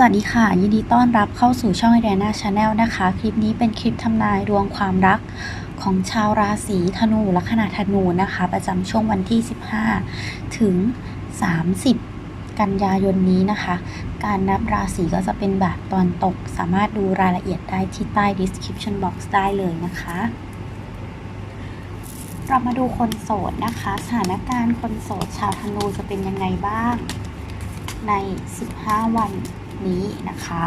สวัสดีค่ะ ยินดีต้อนรับเข้าสู่ช่อง i d a n a Channel นะคะ คลิปนี้เป็นคลิปทำนายดวงความรักของชาวราศีธนูลัคนาธนูนะคะ ประจำช่วงวันที่ 15 ถึง 30 กันยายนนี้นะคะ การนับราศีก็จะเป็นแบบตอนตก สามารถดูรายละเอียดได้ที่ใต้ description box ได้เลยนะคะ เรามาดูคนโสดนะคะ สถานการณ์คนโสดชาวธนูจะเป็นยังไงบ้างใน 15 วัน นี้นะคะ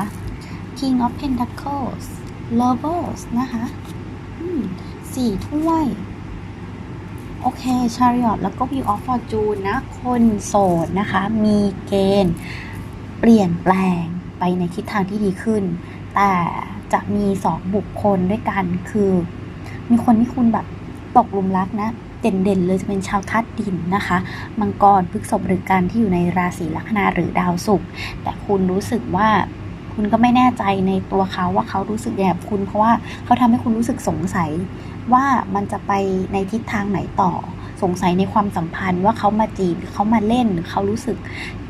King of Pentacles Lovers นะคะสี่ถ้วย โอเค Chariot แล้วก็ Wheel of Fortune นะ คนโสดนะคะ มีเกณฑ์เปลี่ยนแปลงไปในทิศทางที่ดีขึ้น แต่จะมีสองบุคคลด้วยกันคือ มีคนที่คุณแบบตกหลุมรักนะ เด่นๆเลยจะเป็นชาวธาตุดินนะคะ มังกรพฤษภหรือกันที่อยู่ในราศีลัคนาหรือดาวศุกร์แต่คุณรู้สึกว่าคุณก็ไม่แน่ใจในตัวเขาว่าเขารู้สึกยังไงกับคุณ เพราะว่าเขาทำให้คุณรู้สึกสงสัยว่ามันจะไปในทิศทางไหนต่อ สงสัยในความสัมพันธ์ว่าเขามาจีบเขามาเล่นเขารู้สึก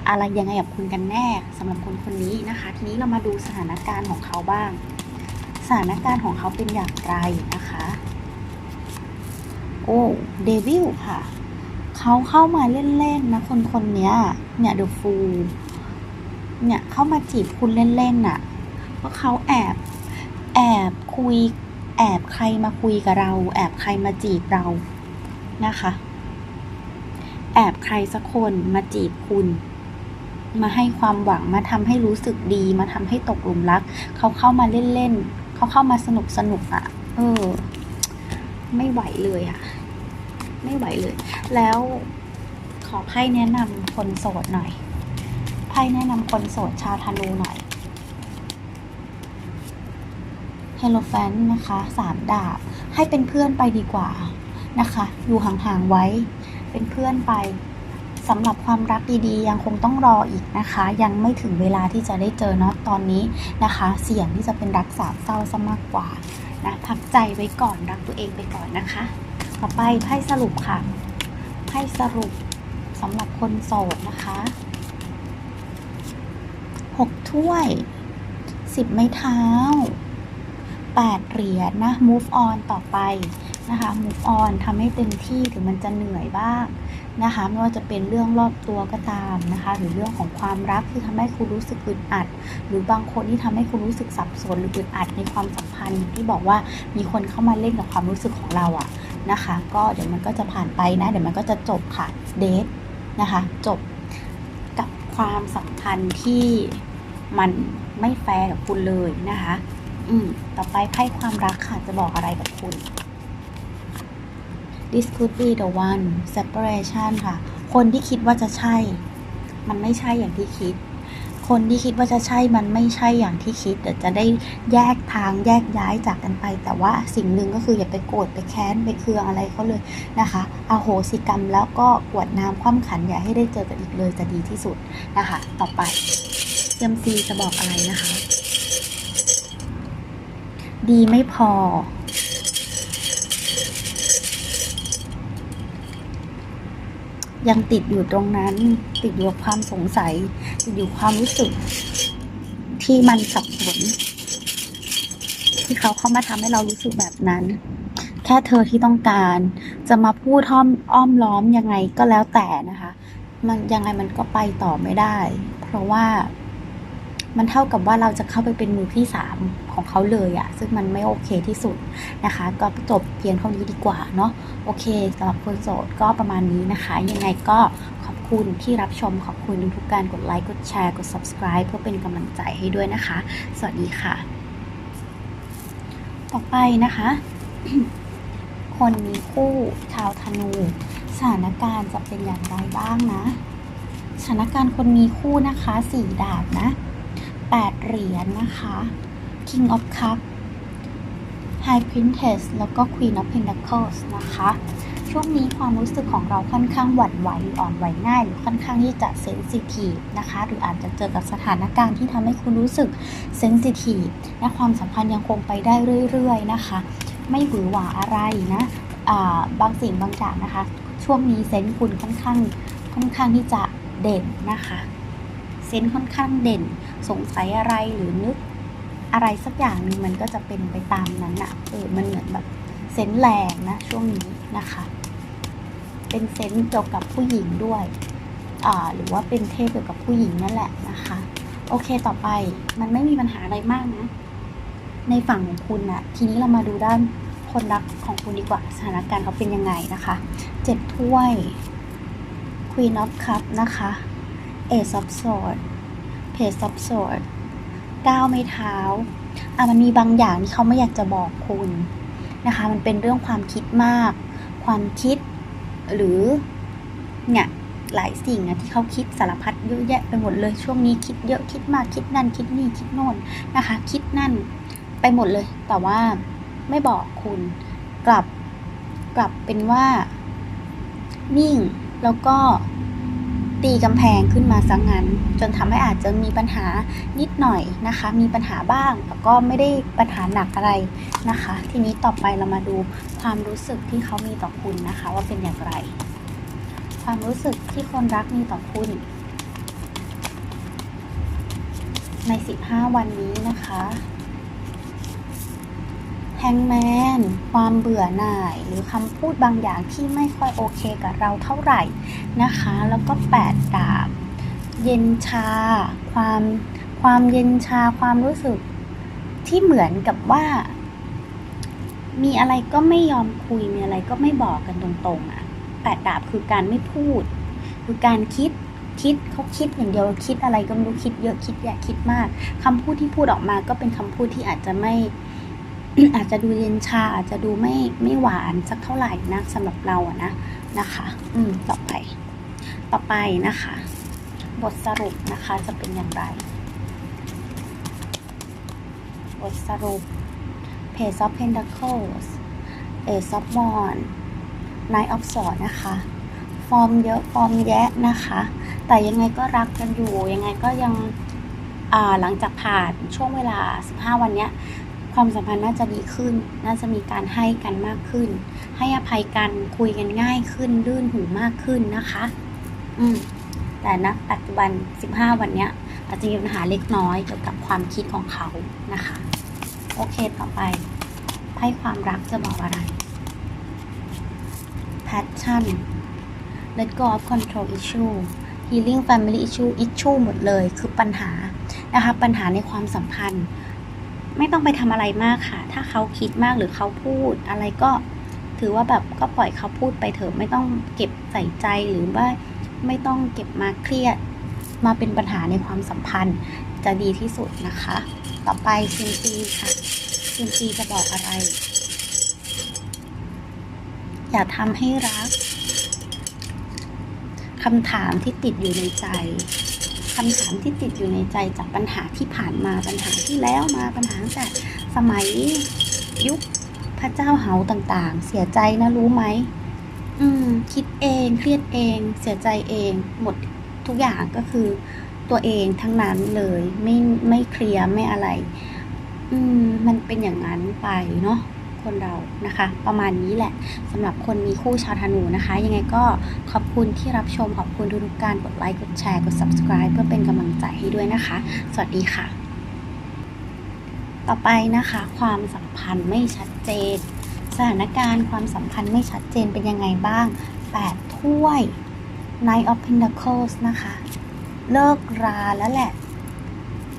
อะไรยังไงกับคุณกันแน่สำหรับคนคนนี้นะคะ ทีนี้เรามาดูสถานการณ์ของเขาบ้าง สถานการณ์ของเขาเป็นอย่างไรนะคะ โอเดวิลค่ะ เขาเข้ามาเล่นๆนะคนคนๆเนี้ยเนี่ยเดอะฟูเนี่ยเข้ามาจีบคุณเล่นๆน่ะเพราะเขาแอบแอบคุยแอบใครมาคุยกับเรา แอบใครมาจีบเรานะคะ แอบใครสักคนมาจีบคุณ มาให้ความหวังมาทำให้รู้สึกดีมาทำให้ตกหลุมรัก เขาเข้ามาเล่นๆเขาเข้ามาสนุกสนุกๆอะ เออ ไม่ไหวเลยอะ ไม่ไหวเลย แล้วขอไพ่แนะนำคนโสดหน่อย ไพ่แนะนำคนโสดชาวธนูหน่อยเฮโลแฟนนะคะสามดาบ ให้เป็นเพื่อนไปดีกว่านะคะ อยู่ห่างๆไว้ เป็นเพื่อนไปสำหรับความรักดีๆ ยังคงต้องรออีกนะคะ ยังไม่ถึงเวลาที่จะได้เจอเนาะตอนนี้นะคะ เสี่ยงที่จะเป็นรักสามเศร้าซะมากกว่านะพักใจไว้ก่อนรักตัวเองไปก่อนนะคะ ต่อไปไพ่สรุปค่ะ ไพ่สรุปสำหรับคนโสดนะคะหกถ้วยสิบไม้เท้าแปดเหรียญนะ move on ต่อไปนะคะ move on ทำให้เต็มที่ถึงมันจะเหนื่อยบ้างนะคะ ไม่ว่าจะเป็นเรื่องรอบตัวก็ตามนะคะ หรือเรื่องของความรักที่ทำให้คุณรู้สึกอึดอัด หรือบางคนที่ทำให้คุณรู้สึกสับสนหรืออึดอัดในความสัมพันธ์ที่บอกว่ามีคนเข้ามาเล่นกับความรู้สึกของเราอะ นะคะ ก็เดี๋ยวมันก็จะผ่านไปนะ เดี๋ยวมันก็จะจบค่ะเดทนะคะ จบกับความสัมพันธ์ที่มันไม่แฟร์กับคุณเลยนะคะ อืมต่อไปไพ่ความรักค่ะจะบอกอะไรกับคุณ this could be the one separation ค่ะ คนที่คิดว่าจะใช่ มันไม่ใช่อย่างที่คิด คนที่คิดว่าจะใช่มันไม่ใช่อย่างที่คิดเดี๋ยวจะได้แยกทางแยกย้ายจากกันไป แต่ว่าสิ่งหนึ่งก็คืออย่าไปโกรธไปแค้นไปเคืองอะไรเขาเลยนะคะอาโหสิกรรมแล้วก็กวดน้ำคว่ำขันอย่าให้ได้เจอกันอีกเลยจะดีที่สุดนะคะ ต่อไปเซียมซีจะบอกอะไรนะคะ ดีไม่พอยังติดอยู่ตรงนั้น ติดอยู่กับความสงสัย อยู่ความรู้สึกที่มันสับสนที่เขาเข้ามาทำให้เรารู้สึกแบบนั้น แค่เธอที่ต้องการ จะมาพูดอ้อมอ้อมล้อมยังไงก็แล้วแต่นะคะ มันยังไงมันก็ไปต่อไม่ได้ เพราะว่า มันเท่ากับว่าเราจะเข้าไปเป็นมือที่สามของเขาเลยอะซึ่งมันไม่โอเคที่สุดนะคะ ก็จบเพียงเท่านี้ดีกว่าเนาะโอเคสำหรับคนโสดก็ประมาณนี้นะคะ ยังไงก็ขอบคุณที่รับชมขอบคุณทุกการกดไลค์กดแชร์กด subscribe เพื่อเป็นกำลังใจให้ด้วยนะคะ สวัสดีค่ะ ต่อไปนะคะ คนมีคู่ชาวธนูสถานการณ์จะเป็นอย่างไรบ้างนะสถานการณ์คนมีคู่นะคะสี่ดาบนะ แปดเหรียญนะคะ King of Cup High Princess แล้วก็ Queen of Pentacles นะคะ ช่วงนี้ความรู้สึกของเราค่อนข้างหวั่นไหวหรืออ่อนไหวง่าย หรือค่อนข้างที่จะเซนซิทีฟนะคะ หรืออาจจะเจอกับสถานการณ์ที่ทำให้คุณรู้สึกเซนซิทีฟและความสัมพันธ์ยังคงไปได้เรื่อย ๆ นะคะ ไม่หวือหวาอะไรนะบางสิ่งบางอย่างนะคะ ช่วงนี้เซนส์คุณค่อนข้างค่อนข้างที่จะเด่นนะคะ ซนส์ค่อนข้างเด่น สงสัยอะไรหรือนึกอะไรสักอย่างหนึ่งมันก็จะเป็นไปตามนั้นอะเออมันเหมือนแบบเซนส์แรงนะช่วงนี้นะคะ เป็นเซนส์เกี่ยวกับผู้หญิงด้วยอ่าหรือว่าเป็นเทพเกี่ยวกับผู้หญิงนั่นแหละนะคะ โอเคต่อไปมันไม่มีปัญหาอะไรมากนะ ในฝั่งของคุณนะทีนี้เรามาดูด้านคนรักของคุณดีกว่าสถานการณ์เขาเป็นยังไงนะคะเจ็ดถ้วย Queen of Cup นะคะ Ace of Swords Page of sword ก้าวไม่เท้าอะมันมีบางอย่างที่เขาไม่อยากจะบอกคุณนะคะ มันเป็นเรื่องความคิดมาก ความคิดหรือเนี่ยหลายสิ่งนะที่เขาคิดสารพัดเยอะแยะไปหมดเลยช่วงนี้คิดเยอะคิดมากคิดนั่นคิดนี่คิดโน่นนะคะ คิดนั่นไปหมดเลย แต่ว่าไม่บอกคุณกลับกลับเป็นว่า นิ่งแล้วก็ ตีกำแพงขึ้นมาซะงงั้น จนทำให้อาจจะมีปัญหานิดหน่อยนะคะ มีปัญหาบ้างแต่ก็ไม่ได้ปัญหาหนักอะไรนะคะ ทีนี้ต่อไปเรามาดูความรู้สึกที่เขามีต่อคุณนะคะ ว่าเป็นอย่างไร ความรู้สึกที่คนรักมีต่อคุณ ใน 15 วันนี้นะคะ แฮงแมน ความเบื่อหน่าย หรือคำพูดบางอย่างที่ไม่ค่อยโอเคกับเราเท่าไหร่นะคะ แล้วก็แปดดาบ เย็นชา ความความเย็นชา ความรู้สึกที่เหมือนกับว่า มีอะไรก็ไม่ยอมคุย มีอะไรก็ไม่บอกกันตรงๆอะ่ะแปดดาบคือการไม่พูด คือการคิดคิดเขาคิดอย่างเดียวคิดอะไรก็ไม่รู้คิดเยอะคิดแยะคิดมากคำพูดที่พูดออกมาก็เป็นคำพูดที่อาจจะไม่ อาจจะดูเย็นชาอาจจะดูไม่ไม่หวานสักเท่าไหร่นะสำหรับเราอะนะนะคะ อืมต่อไปต่อไปนะคะ บทสรุปนะคะจะเป็นอย่างไร บทสรุป Page of Pentacles Ace of Wands Knight of Swords นะคะ ฟอร์มเยอะฟอร์มแยะนะคะ แต่ยังไงก็รักกันอยู่ ยังไงก็ยังหลังจากผ่านช่วงเวลา 15 วันเนี้ย ความสัมพันธ์น่าจะดีขึ้น น่าจะมีการให้กันมากขึ้น ให้อภัยกันคุยกันง่ายขึ้นลื่นหูมากขึ้นนะคะ อืมแต่ณปัจจุบัน 15 วันเนี้ย อาจจะมีปัญหาเล็กน้อยเกี่ยวกับความคิดของเขานะคะ โอเคต่อไปไพ่ความรักจะบอกอะไร passion let go of control issue healing family issue issue หมดเลย คือปัญหานะคะ ปัญหาในความสัมพันธ์ ไม่ต้องไปทำอะไรมากค่ะ ถ้าเขาคิดมากหรือเขาพูด อะไรก็ถือว่าแบบก็ปล่อยเขาพูดไปเถอะไม่ต้องเก็บใส่ใจหรือว่าไม่ต้องเก็บมาเครียด มาเป็นปัญหาในความสัมพันธ์จะดีที่สุดนะคะ ต่อไปซินซีค่ะซินซีจะบอกอะไร อย่าทำให้รักคำถามที่ติดอยู่ในใจ คำถามที่ติดอยู่ในใจจากปัญหาที่ผ่านมาปัญหาที่แล้วมาปัญหาตั้งแต่สมัยยุคพระเจ้าเหาต่างๆ เสียใจนะรู้ไหมอืม คิดเองเครียดเอง เสียใจเอง หมดทุกอย่างก็คือ ตัวเองทั้งนั้นเลยไม่ไม่เคลียร์ไม่อะไร อืม มันเป็นอย่างนั้นไปเนาะ คนเรานะคะ ประมาณนี้แหละสำหรับคนมีคู่ชาวธนูนะคะ ยังไงก็ขอบคุณที่รับชม ขอบคุณทุกๆการกดไลค์กดแชร์กด subscribe เพื่อเป็นกำลังใจให้ด้วยนะคะ สวัสดีค่ะ ต่อไปนะคะ ความสัมพันธ์ไม่ชัดเจน สถานการณ์ความสัมพันธ์ไม่ชัดเจนเป็นยังไงบ้าง 8 ถ้วย Knight of Pentacles นะคะ เลิกราแล้วแหละ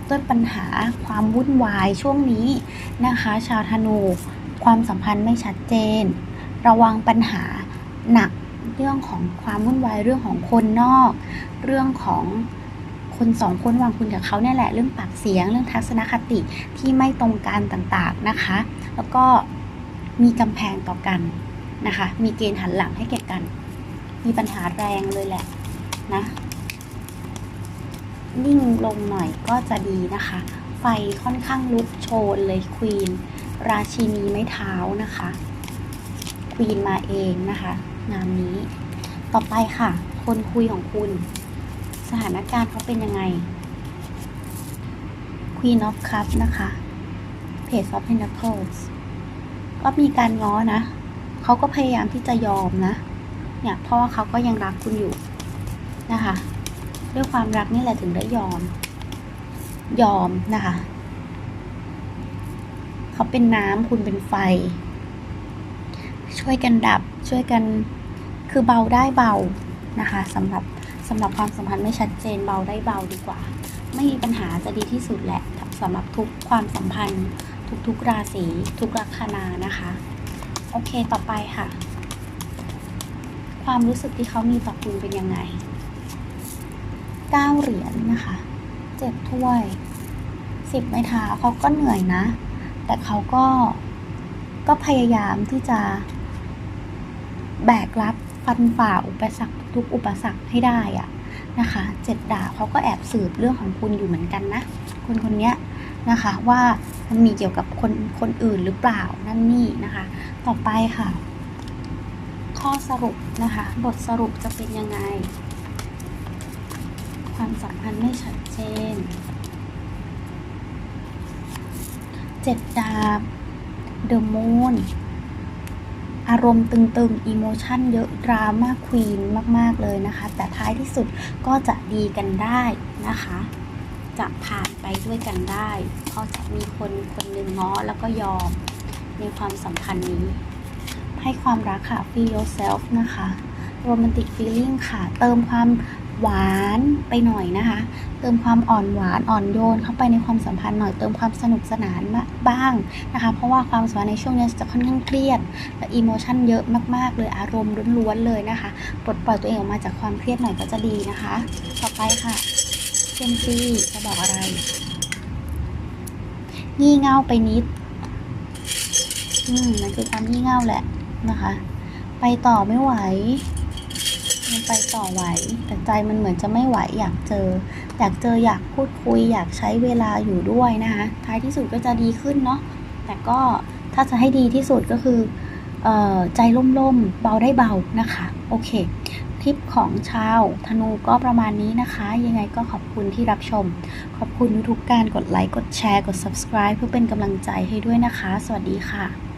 ด้วยปัญหาความวุ่นวายช่วงนี้นะคะ ชาวธนู ความสัมพันธ์ไม่ชัดเจน ระวังปัญหาหนักเรื่องของความวุ่นวายเรื่องของคนนอก เรื่องของคนสองคนวางคุณกับเขาเนี่ยแหละเรื่องปากเสียงเรื่องทัศนคติที่ไม่ตรงกันต่างๆนะคะ แล้วก็มีกำแพงต่อกันนะคะ มีเกณฑ์หันหลังให้แก่กัน มีปัญหาแรงเลยแหละนะนิ่งลงหน่อยก็จะดีนะคะ ไฟค่อนข้างลุกโชนเลยควีน ราชินีไม้เท้านะคะควีนมาเองนะคะงานนี้ ต่อไปค่ะ คนคุยของคุณ สถานการณ์เขาเป็นยังไง Queen of Cups นะคะ Page of Pentacles ก็มีการง้อนะ เขาก็พยายามที่จะยอมนะ เนี่ยเพราะว่าเขาก็ยังรักคุณอยู่นะคะ ด้วยความรักนี่แหละถึงได้ยอม ยอมนะคะ เขาเป็นน้ำคุณเป็นไฟ ช่วยกันดับช่วยกันคือเบาได้เบานะคะสำหรับสำหรับความสัมพันธ์ไม่ชัดเจนเบาได้เบาดีกว่า ไม่มีปัญหาจะดีที่สุดแหละสำหรับทุกความสัมพันธ์ ทุกๆราศีทุกลัคนานะคะ โอเคต่อไปค่ะ ความรู้สึกที่เขามีต่อคุณเป็นยังไงเก้าเหรียญนะคะเจ็ดถ้วยสิบไม้เท้าเขาก็เหนื่อยนะ แต่เขาก็ก็พยายามที่จะแบกรับฟันฝ่าอุปสรรคทุกอุปสรรคให้ได้อะนะคะเจ็ดดาเขาก็แอบสืบเรื่องของคุณอยู่เหมือนกันนะคนคนเนี้ยนะคะว่ามันมีเกี่ยวกับคนคนอื่นหรือเปล่านั่นนี่นะคะ ต่อไปค่ะ ข้อสรุปนะคะ บทสรุปจะเป็นยังไง ความสัมพันธ์ไม่ชัดเจน เจ็ดดาบเดอะมูนอารมณ์ตึงๆอีโมชันเยอะดราม่าควีนมาก ๆ เลยนะคะ แต่ท้ายที่สุดก็จะดีกันได้นะคะ จะผ่านไปด้วยกันได้เพราะจะมีคนคนหนึ่งง้อแล้วก็ยอมในความสัมพันธ์นี้ ให้ความรักค่ะ feel yourself นะคะ romantic feeling ค่ะ เติมความ หวานไปหน่อยนะคะ เติมความอ่อนหวานอ่อนโยนเข้าไปในความสัมพันธ์หน่อยเติมความสนุกสนานมาบ้างนะคะ เพราะว่าความสัมพันธ์ในช่วงนี้จะค่อนข้างเครียดและอีโมชันเยอะมากๆเลยอารมณ์ล้วนๆเลยนะคะปลดปล่อยตัวเองออกมาจากความเครียดหน่อยก็จะดีนะคะ ต่อไปค่ะเซนซีจะบอกอะไร งี่เง่าไปนิดอืมมันคือความงี่เง่าแหละนะคะ ไปต่อไม่ไหว มันไปต่อไหว แต่ใจมันเหมือนจะไม่ไหวอยากเจอ อยากเจออยากพูดคุย อยากใช้เวลาอยู่ด้วยนะคะท้ายที่สุดก็จะดีขึ้นเนาะแต่ก็ถ้าจะให้ดีที่สุดก็คือออใจล่มๆเบาได้เบานะคะ โอเคคลิปของชาวธนูก็ประมาณนี้นะคะ ยังไงก็ขอบคุณที่รับชม ขอบคุณทุกการกดไลค์ กดแชร์ กด subscribe เพื่อเป็นกำลังใจให้ด้วยนะคะ สวัสดีค่ะ